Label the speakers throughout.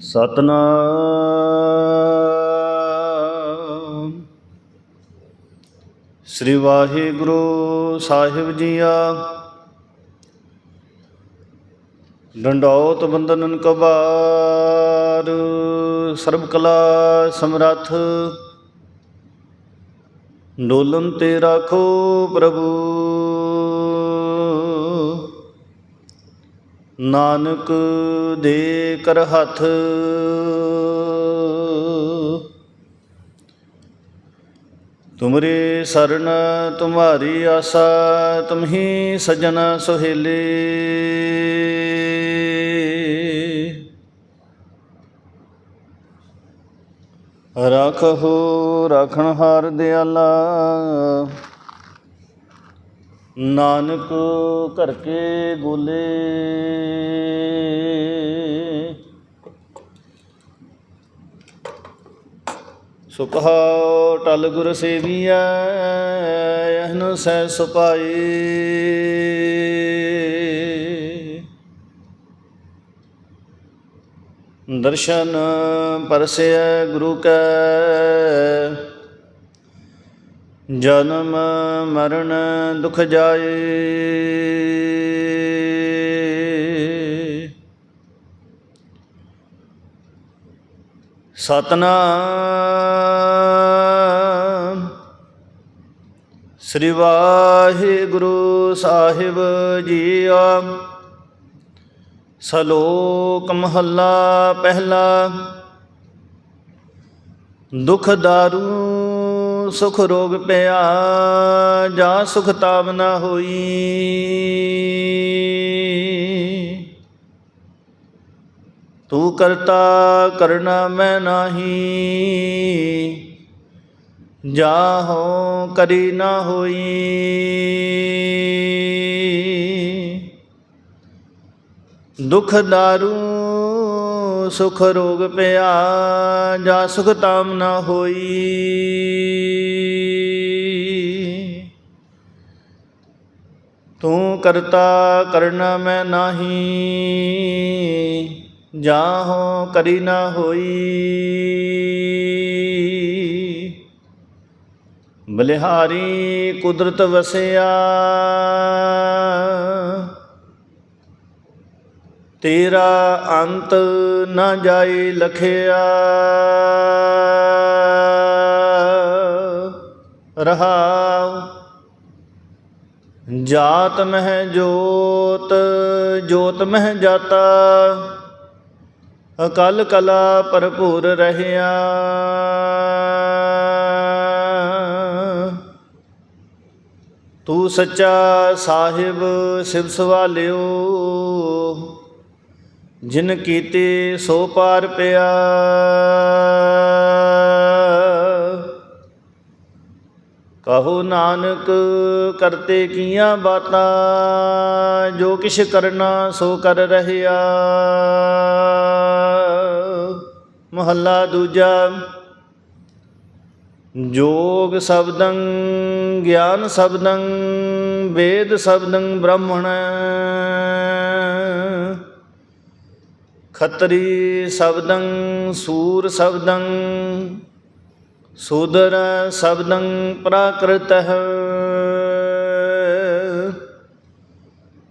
Speaker 1: ਸਤਨਾਮ। ਸ੍ਰੀ ਵਾਹਿਗੁਰੂ ਸਾਹਿਬ ਜੀਆ। ਡੰਡੌਤ ਬੰਦਨਨ ਕਬਾਰ, ਸਰਬ ਕਲਾ ਸਮਰੱਥ। ਡੋਲਨ ਤੇ ਰਾਖੋ ਪ੍ਰਭੂ। ਨਾਨਕ ਦੇ ਕਰ ਹੱਥ। ਤੁਮਰੇ ਸਰਨ ਤੁਮਾਰੀ ਆਸਾ, ਤੁਮਹੀ ਸਜਣ ਸੁਹੇਲੇ। ਰਖੋ ਰਖਣ ਹਾਰ ਦਿਆਲਾ। ਨਾਨਕ ਘਰ ਕੇ ਗੋਲੇ ਸੁਖਾ ਟਲ ਗੁਰ ਸੇਵੀਐ ਇਹਨ ਸਹਿ ਸੁਪਾਈ ਦਰਸ਼ਨ ਪਰਸੈ ਗੁਰੂ ਕੈ। ਜਨਮ ਮਰਨ ਦੁਖ ਜਾਏ। ਸਤਨਾਮ। ਸ੍ਰੀ ਵਾਹਿਗੁਰੂ ਸਾਹਿਬ ਜੀਆ ਸਲੋਕ ਮਹੱਲਾ ਪਹਿਲਾ। ਦੁਖ ਦਾਰੂ ਸੁਖ ਰੋਗ ਪਿਆ, ਜਾ ਸੁਖ ਤਾਪ ਨਾ ਹੋਈ। ਤੂੰ ਕਰਤਾ ਕਰਨਾ ਮੈਂ ਨਾਹੀ ਜਾਹੋ ਕਰੀ ਨਾ ਹੋਈ। ਦੁਖ ਦਾਰੂ ਸੁਖ ਰੋਗ ਪਿਆ, ਜਾ ਸੁਖ ਤਾਮ ਨਾ ਹੋਈ। ਤੂੰ ਕਰਤਾ ਕਰਨਾ ਮੈਂ ਨਾਹੀ, ਜਾਹੋ ਕਰੀ ਨਾ ਹੋਈ। ਬਲਿਹਾਰੀ ਕੁਦਰਤ ਵਸਿਆ ਤੇਰਾ ਅੰਤ ਨਾ ਜਾਏ ਲਖਿਆ। ਰਹਾਉ। ਜਾਤ ਮਹਿ ਜੋਤ ਜੋਤ ਮਹਿ ਜਾਤਾ। ਅਕਲ ਕਲਾ ਭਰਪੂਰ ਰਹਿਆ। ਤੂੰ ਸੱਚਾ ਸਾਹਿਬ ਸਿਵ ਸਵਾਲਿਓ। ਜਿਨ ਕੀਤੇ ਸੋ ਪਾਰ ਪਿਆ। ਕਹੋ ਨਾਨਕ, ਕਰਤੇ ਕੀਆਂ ਬਾਤਾਂ, ਜੋ ਕਿਛ ਕਰਨਾ ਸੋ ਕਰ ਰਹਿਆ। ਮਹੱਲਾ ਦੂਜਾ, ਜੋਗ ਸ਼ਬਦੰ, ਗਿਆਨ ਸ਼ਬਦੰ, ਵੇਦ ਸ਼ਬਦੰ ਬ੍ਰਹਮਣ। ਖੱਤਰੀ ਸ਼ਬਦੰ, ਸੂਰ ਸ਼ਬਦੰ, ਸੂਦਰ ਸ਼ਬਦੰ ਪ੍ਰਾਕ੍ਰਿਤഃ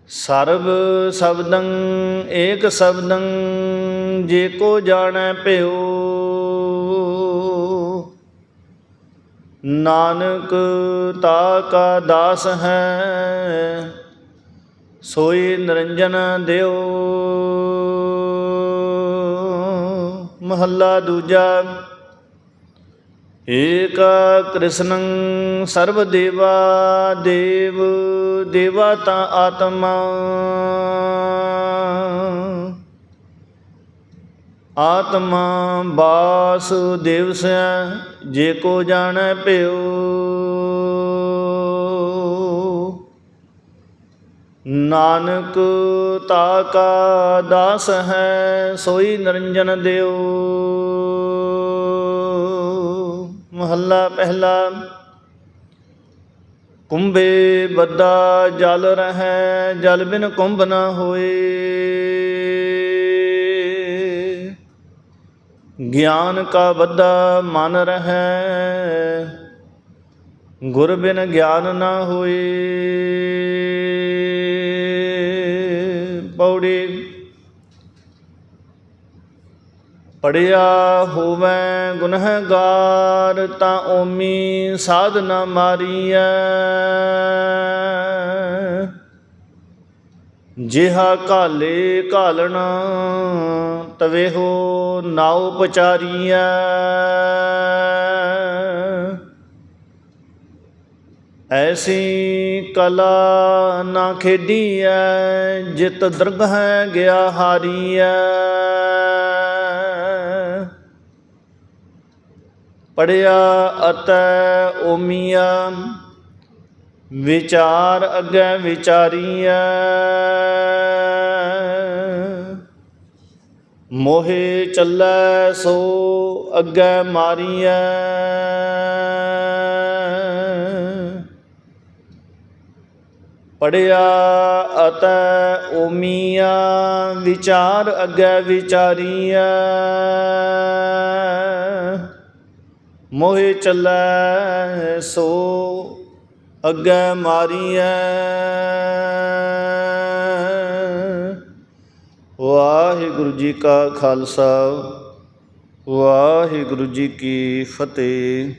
Speaker 1: ਸਰਬ ਸ਼ਬਦੰ, ਏਕ ਸ਼ਬਦੰ, ਜੇ ਕੋ ਜਾਣੈ ਭਿਓ ਨਾਨਕ ਤਾ ਕਾ ਦਾਸ ਹੈ ਸੋਈ ਨਿਰੰਜਨ ਦਿਓ। ਮਹੱਲਾ ਦੂਜਾ, ਏਕ ਕ੍ਰਿਸ਼ਨੰ ਸਰਬ ਦੇਵਾ ਦੇਵ, ਦੇਵਾ ਤਾਂ ਆਤਮਾ। ਆਤਮਾ ਬਾਸ ਦੇਵਸੈ ਜੇ ਕੋ ਜਾਣੈ ਭਿਓ। ਨਾਨਕ ਤਾ ਕਾ ਦਾਸ ਹੈ, ਸੋਈ ਨਿਰੰਜਨ ਦਿਓ ਮਹੱਲਾ ਪਹਿਲਾ, ਕੁੰਭੇ ਬੱਦਾ ਜਲ ਰਹੈ, ਜਲ ਬਿਨ ਕੁੰਭ ਨਾ ਹੋਏ। ਗਿਆਨ ਕਾ ਬੱਧਾ ਮਨ ਰਹੈ, ਗੁਰ ਬਿਨ ਗਿਆਨ ਨਾ ਹੋਏ। ਪੌੜੀ। ਪੜਿਆ ਹੋਵੇ ਗੁਨਹਗਾਰ, ਤਾਂ ਓਮੀ ਸਾਧ ਨਾ ਮਾਰੀਐ। ਜਿਹਾ ਕਾਲੇ ਘਾਲਣਾ, ਤਵੇ ਹੋ ਨਾਉ ਪਚਾਰੀਐ ਐਸੀ ਕਲਾ ਨਾ ਖੇਡੀਐ, ਜਿਤ ਦਰਗਹ ਗਿਆ ਹਾਰੀਐ। ਪੜਿਆ ਅਤੈ ਓਮੀਆ ਵਿਚਾਰ ਅੱਗੇ ਵਿਚਾਰੀਐ। ਮੋਹੇ ਚੱਲੈ ਸੋ ਅੱਗੇ ਮਾਰੀਐ। ਪੜਿਆ ਅਤੈ ਓਮੀਆ ਵਿਚਾਰ ਅੱਗੇ ਵਿਚਾਰੀਐ। ਮੋਹਿ ਚੱਲੈ ਸੋ ਅੱਗੇ ਮਾਰੀਐ। ਵਾਹਿਗੁਰੂ ਜੀ ਕਾ ਖਾਲਸਾ, ਵਾਹਿਗੁਰੂ ਜੀ ਕੀ ਫਤਿਹ।